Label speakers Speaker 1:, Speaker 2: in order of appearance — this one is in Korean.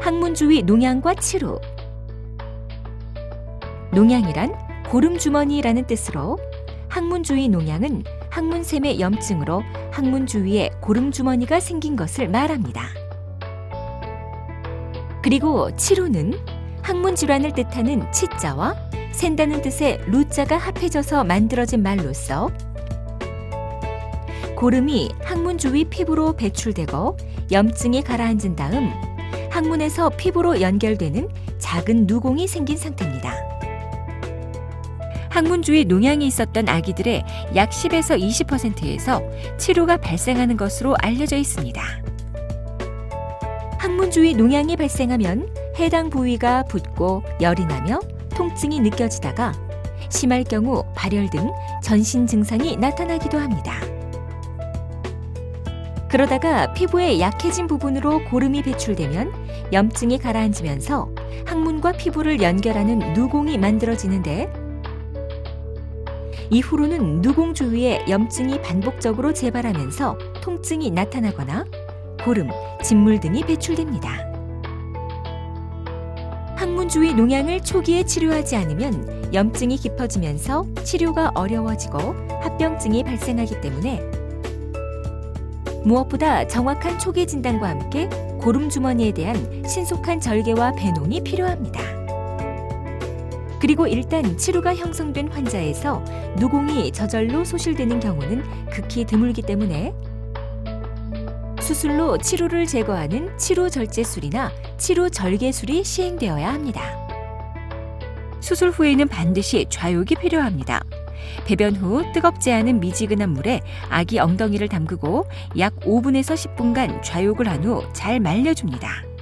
Speaker 1: 항문주위 농양과 치료. 농양이란 고름주머니라는 뜻으로 항문주위 농양은 항문샘의 염증으로 항문 주위에 고름주머니가 생긴 것을 말합니다. 그리고 치료는 항문 질환을 뜻하는 치자와 샌다는 뜻의 루자가 합해져서 만들어진 말로써 고름이 항문 주위 피부로 배출되고 염증이 가라앉은 다음 항문에서 피부로 연결되는 작은 누공이 생긴 상태입니다. 항문 주위 농양이 있었던 아기들의 약 10에서 20%에서 치료가 발생하는 것으로 알려져 있습니다. 항문 주위 농양이 발생하면 해당 부위가 붓고 열이 나며 통증이 느껴지다가 심할 경우 발열 등 전신 증상이 나타나기도 합니다. 그러다가 피부의 약해진 부분으로 고름이 배출되면 염증이 가라앉으면서 항문과 피부를 연결하는 누공이 만들어지는데 이후로는 누공 주위에 염증이 반복적으로 재발하면서 통증이 나타나거나 고름, 진물 등이 배출됩니다. 항문 주위 농양을 초기에 치료하지 않으면 염증이 깊어지면서 치료가 어려워지고 합병증이 발생하기 때문에 무엇보다 정확한 초기 진단과 함께 고름 주머니에 대한 신속한 절개와 배농이 필요합니다. 그리고 일단 치료가 형성된 환자에서 누공이 저절로 소실되는 경우는 극히 드물기 때문에 수술로 치료를 제거하는 치료 절제술이나 치료 절개술이 시행되어야 합니다. 수술 후에는 반드시 좌욕이 필요합니다. 배변 후 뜨겁지 않은 미지근한 물에 아기 엉덩이를 담그고 약 5분에서 10분간 좌욕을 한 후 잘 말려줍니다.